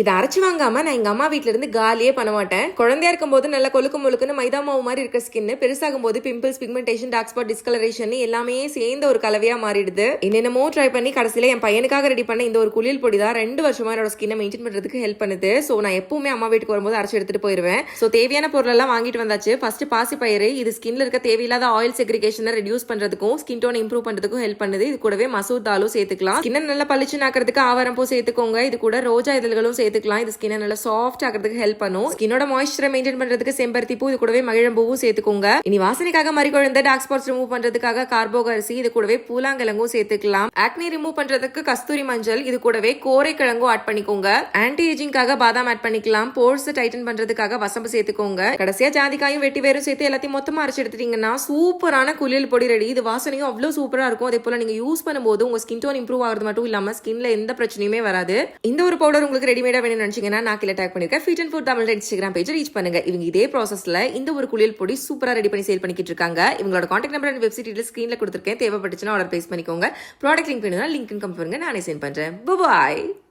இதை அரைச்சு வாங்காம நான் எங்க அம்மா வீட்ல இருந்து காலியே பண்ண மாட்டேன். குழந்தையா இருக்கும் போது நல்லா கொழுக்கு முழுக்குன்னு மைதா மாவு மாதிரி இருக்க ஸ்கின் பெருசாகும் போது pimples pigmentation dark spot discoloration எல்லாமே சேர்ந்த ஒரு கலவையா மாறிடுது. என்னென்னமோ ட்ரை பண்ணி கடைசியில என் பையனுக்காக ரெடி பண்ண இந்த ஒரு குளியல் பொடி தான் ரெண்டு வருஷமா என்னோட ஸ்கின்னை மெயின்டைன் பண்றதுக்கு ஹெல்ப் பண்ணுது. ஸோ நான் எப்பவுமே அம்மா வீட்டுக்கு வரும்போது அரைச்சி எடுத்துட்டு போயிருவேன். ஸோ தேவையான பொருள் எல்லாம் வாங்கிட்டு வந்தாச்சு. ஃபர்ஸ்ட் பாசி பயிறு இது ஸ்கின்ல இருக்க தேவையில்லாத ஆயில் செக்ரிகேஷனை ரெடியூஸ் பண்றதுக்கும் ஸ்கின் டோன் இம்ப்ரூவ் பண்றதுக்கும் ஹெல்ப் பண்ணுது. இது கூடவே மசூர் தாலும் சேர்த்துக்கலாம். ஸ்கின்னை நல்லா பளிச்சு ஆக்கிறதுக்கு ஆவாரம் பூ சேர்த்துக்கோங்க. இது கூட ரோஜா இதழ்களும் சேர்த்துக்கலாம். இது ஸ்கின்னை நல்லா சாஃப்ட் ஆகிறதுக்கு ஹெல்ப் பண்ணும். ஸ்கின்னோட மாய்ஸ்சரை மெயின்டைன் பண்றதுக்கு செம்பருத்தி பூ இது கூடவே மகிழம்பூவும் சேர்த்துக்கோங்க. இனி வாசனைக்காக மறிக்குழந்த டார்க் ஸ்பாட்ஸ் ரிமூவ் பண்றதுக்காக கார்போக அரிசி இது கூடவே பூலாங்கிழங்கும் சேர்த்துக்கலாம். ஆக்னி ரிமூவ் பண்றதுக்கு கஸ்தூரி மஞ்சள் இது கூடவே கோரை கிழங்கும் ஆட் பண்ணிக்கோங்க. ஆன்டி ஏஜிங்காக பாதாம் ஆட் பண்ணிக்கலாம். போர்ஸ் டைட்டன் பண்றதுக்காக வசம்பு சேர்த்துக்கோங்க. கடைசியா ஜாதிக்காயும் வெட்டி வேரும் சேர்த்து எல்லாத்தையும் மொத்தமா அரைச்சு எடுத்துட்டீங்கன்னா சூப்பரான குளியல் பொடி ரெடி இது வாசனையும் அவ்வளவு சூப்பரா இருக்கும். அதே போல நீங்க யூஸ் பண்ணும்போது உங்க ஸ்கின் டோன் இம்ப்ரூவ் ஆகிறது மட்டும் இல்லாம ஸ்கின்ல எந்த பிரச்சனையுமே வராது. இந்த ஒரு பவுடர் உங்களுக்கு ரெடிமேட் வேணும்னு நினைச்சீங்கன்னா நான் கீழே டேக் பண்ணிருக்கேன். Feed and food Tamil Instagram page reach பண்ணுங்க. இவங்க இதே ப்ராசஸில் இந்த ஒரு குளியல் பொடி சூப்பராக ரெடி பண்ணி சேல் பண்ணிக்கிட்டு இருக்காங்க. இவங்களோட contact number and website detail ஸ்க்ரீனில் கொடுத்துருக்கேன். தேவைப்பட்டுச்சுன்னா ஆர்டர் பேஸ் பண்ணிக்கோங்க. ப்ராடக்ட் லிங்க் வேணும்னா லிங்க் கம்பெனி நானே சென்ட் பண்ணுறேன் பாய்